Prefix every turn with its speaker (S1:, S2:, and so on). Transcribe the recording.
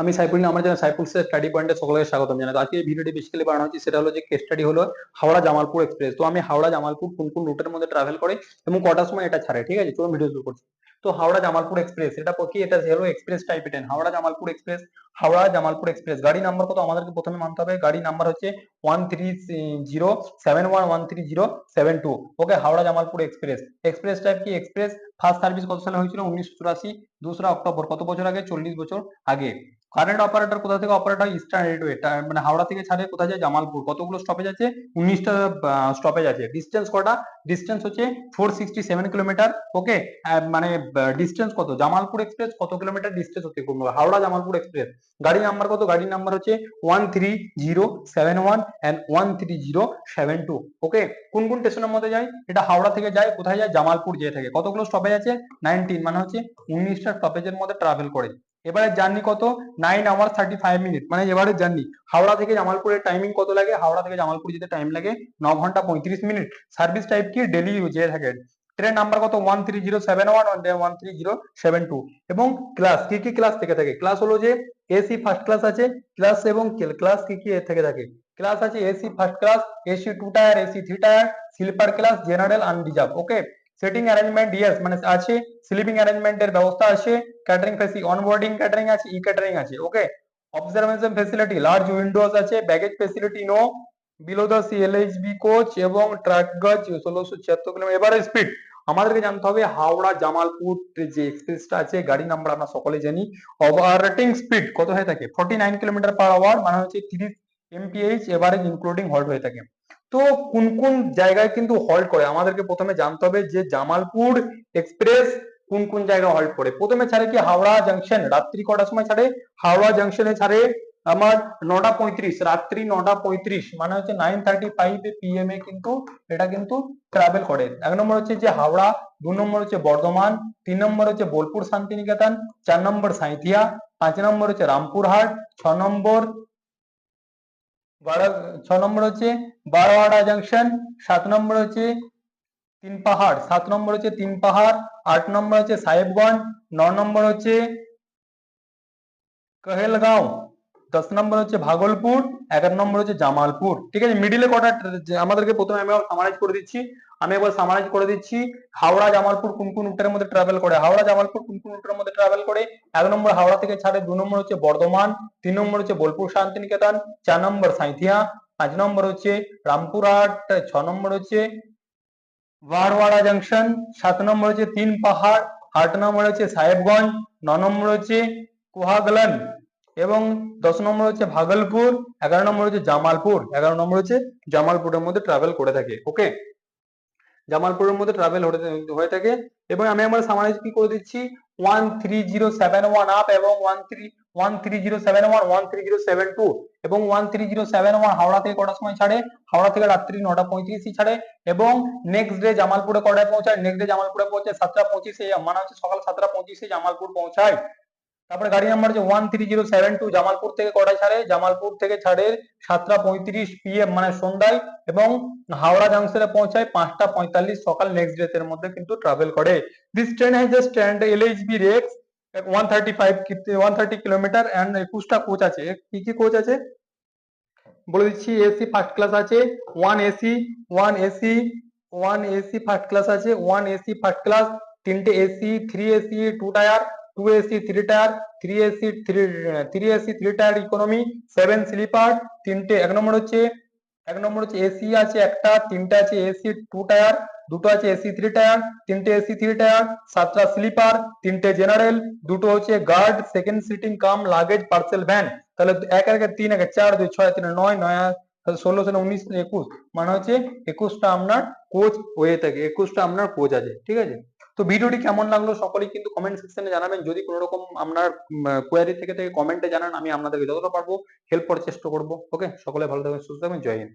S1: আমি সাইফুল, আমার জানা সাইফুল স্টাডি পয়েন্টে সকলকে স্বাগতম জানাই আজকে ভিডিওটি বেসিক্যালি বানানো হচ্ছে, সেটা হলো যে কেস স্টাডি হলো হাওড়া জামালপুর এক্সপ্রেস তো আমি হাওড়া জামালপুর কোন কোন রুটের মধ্যে ট্রাভেল করে এবং কটার সময় এটা ছাড়ে, ঠিক আছে? চলুন ভিডিও শুরু করছি। তো হাওড়া জামালপুর এক্সপ্রেস এটা কি? এটা হলো express type train Howrah Jamalpur express Howrah Jamalpur express গাড়ি নাম্বার কত? আমাদেরকে প্রথমে মানতে হবে। গাড়ি নাম্বার হচ্ছে one three zero seven one one three zero seven two okay Howrah Jamalpur express express type কি? এক্সপ্রেস ফার্স্ট সার্ভিস কত সালে হয়েছিল? উনিশশো চুরাশি, দোসরা অক্টোবর, কত বছর আগে? চল্লিশ বছর আগে। কারেন্ট অপারেটর কোথা থেকে অপারেটর ইস্টার্ন রেলওয়ে মানে হাওড়া থেকে ছাড়ে কোথায় যায়? জামালপুর। কতগুলো স্টপেজ আছে? উনিশটা স্টপেজ আছে। ডিস্টেন্স কটা? ডিস্টেন্স হচ্ছে four sixty seven kilometre okay মানে ডিস্টেন্স কত? জামালপুর এক্সপ্রেস কত কিলোমিটার ডিস্টেন্স হচ্ছে? হাওড়া জামালপুর এক্সপ্রেস গাড়ি নাম্বার কত? গাড়ি নাম্বার হচ্ছে one three zero seven one and one three zero seven two okay কোন কোন স্টেশনের মধ্যে যায়? এটা হাওড়া থেকে যায়, কোথায় যায়? জামালপুর যেয়ে থাকে। কতগুলো স্টপেজ আছে? নাইনটিন মানে হচ্ছে উনিশটা স্টপেজের মধ্যে ট্রাভেল করে। এবারে জার্নি কত? Nine hour thirty five minute মানে এবারে জার্নি হাওড়া থেকে জামালপুরের টাইমিং কত লাগে? হাওড়া থেকে জামালপুর যেতে টাইম লাগে ন ঘণ্টা পঁয়ত্রিশ মিনিট সার্ভিস টাইপ কি? ডেলি যেয়ে থাকে। ট্রেন নাম্বার কত? One three zero seven one one three zero seven two এবং ক্লাস কি কি ক্লাস থেকে থাকে? ক্লাস হলো যে এসি ফার্স্ট ক্লাস আছে ক্লাস এবং ক্লাস কি কি থেকে থাকে? ক্লাস আছে AC first class AC two tier AC three tier sleeper class general unreserved okay seating arrangement yes মানে আছে স্লিপিং অ্যারেঞ্জমেন্টের ব্যবস্থা আছে ক্যাটারিং ফেসি অনবোর্ডিং ক্যাটারিং আছে ই ক্যাটারিং আছে okay observation facility large windows আছে baggage facility no below the CLHB coach এবং track gauge ষোলোশো ছিয়াত্তর কিলোমিটার, এবারে স্পিড আমাদেরকে জানতে হবে হাওড়া জামালপুর যে এক্সপ্রেসটা আছে, গাড়ি নাম্বার আমরা সকলে জানি অপারেটিং স্পিড কত হয়ে থাকে? Forty nine kilometre per hour মানে হচ্ছে তিরিশ এমপিএইচ এভারেজ ইনক্লুডিং হল্ট হয়ে থাকে। তো কোন কোন জায়গায় কিন্তু হল্ট করে? আমাদেরকে প্রথমে জানতে হবে যে জামালপুর এক্সপ্রেস কোন কোন জায়গায় হল্ট করে? প্রথমে ছাড়ে কি হাওড়া জাংশন রাত্রি কটার সময় ছাড়ে? হাওড়া জাংশনে ছাড়ে আমার নটা পঁয়ত্রিশ, রাত্রি নটা পঁয়ত্রিশ মানে হচ্ছে নাইন থার্টি ফাইভ পিএম এ কিন্তু এটা কিন্তু ট্রাভেল করে। এক নম্বর হচ্ছে যে হাওড়া, দু নম্বর হচ্ছে বর্ধমান, তিন নম্বর হচ্ছে বোলপুর শান্তিনিকেতন, চার নম্বর সাঁইথিয়া, পাঁচ নম্বর হচ্ছে রামপুরহাট, ছ নম্বর ছ নম্বর হচ্ছে বারোয়াড়া জাংশন সাত নম্বর হচ্ছে তিন পাহাড়, সাত নম্বর হচ্ছে তিন পাহাড়, আট নম্বর হচ্ছে সাহেবগঞ্জ, ন নম্বর হচ্ছে কহেলগাঁও, দশ নম্বর হচ্ছে ভাগলপুর, এগারো নম্বর হচ্ছে জামালপুর। ঠিক আছে মিডিলে কটা আমাদেরকে প্রথমে আমি সামারাইজ করে দিচ্ছি। আমি একবার সামারাইজ করে দিচ্ছি। হাওড়া, জামালপুর কোন কোন রুটের মধ্যে ট্রাভেল করে? হাওড়া, জামালপুর কোন কোন রুটের মধ্যে ট্রাভেল করে? এক নম্বর হাওড়া থেকে ছাড়ে দু নম্বর হচ্ছে বর্ধমান, তিন নম্বর হচ্ছে বোলপুর শান্তিনিকেতন, চার নম্বর সাঁইথিয়া পাঁচ নম্বর হচ্ছে রামপুরহাট, ছ নম্বর হচ্ছে বারওয়াড়া জাংশন সাত নম্বর হচ্ছে তিন পাহাড়, আট নম্বর হচ্ছে সাহেবগঞ্জ, ন নম্বর হচ্ছে কোহাগলন এবং দশ নম্বর হচ্ছে ভাগলপুর, এগারো নম্বর হচ্ছে জামালপুর, এগারো নম্বর হচ্ছে জামালপুরের মধ্যে ট্রাভেল করে থাকে ওকে জামালপুরের মধ্যে ট্রাভেল হয়ে থাকে এবং আমি আমার সামারাইজ কি করে দিচ্ছি? One three zero seven one up এবং one three one three zero seven one one three zero seven two এবং one three zero seven one Howrah থেকে কটার সময় ছাড়ে? হাওড়া থেকে রাত্রি নটা পঁয়ত্রিশই ছাড়ে এবং নেক্সট ডে জামালপুরে কটায় পৌঁছায়? নেক্সট ডে জামালপুরে পৌঁছায় সাতটা পঁচিশে মানে হচ্ছে সকাল সাতটা পঁচিশে জামালপুর পৌঁছায়। তারপরে গাড়ি নাম্বার হচ্ছে one three zero seven two Jamalpur থেকে কটায় ছাড়ে? জামালপুর থেকে ছাড়ে সাতটা পঁয়ত্রিশ পিএম মানে সন্ধ্যায় এবং হাওড়া জাংশনে পৌঁছায় পাঁচটা পঁয়তাল্লিশ সকাল নেক্সট ডে এর মধ্যে কিন্তু ট্রাভেল করে। This train has a stand LHB rakes one thirty five one thirty kilometre and একুশটা কোচ আছে। কি কি কোচ আছে? বলে এসি ফার্স্ট ক্লাস আছে one AC one AC one AC first class আছে ওয়ান এসি ফার্স্ট ক্লাস তিনটে AC three AC two tier two AC three tier three AC three three AC three tier economy seven sleeper তিনটে, এক নম্বর হচ্ছে এক নম্বর হচ্ছে AC আছে একটা, তিনটা আছে এসি টু টায়ার দুটো আছে এসি থ্রি টায়ার তিনটে এসি থ্রি টায়ার সাতটা স্লিপার তিনটে জেনারেল দুটো হচ্ছে guard second sitting cum luggage parcel van তাহলে এক এক তিন, এক চার, দুই, ছয়, তিন, নয় নয় ষোলো ষোলো, উনিশ, একুশ। মানে হচ্ছে একুশটা আপনার কোচ হয়ে থাকে, একুশটা আপনার কোচ আছে, ঠিক আছে? তো ভিডিওটি কেমন লাগল সকলেই কিন্তু কমেন্ট সেকশনে জানাবেন। যদি কোনো রকম আপনার কোয়ারি থেকে থেকে কমেন্টে জানান, আমি আপনাদেরকে যতটা পারব হেল্প করার চেষ্টা করব। ওকে সকলে ভালো থাকবেন, সুস্থ থাকবেন, জয় হিন্দ।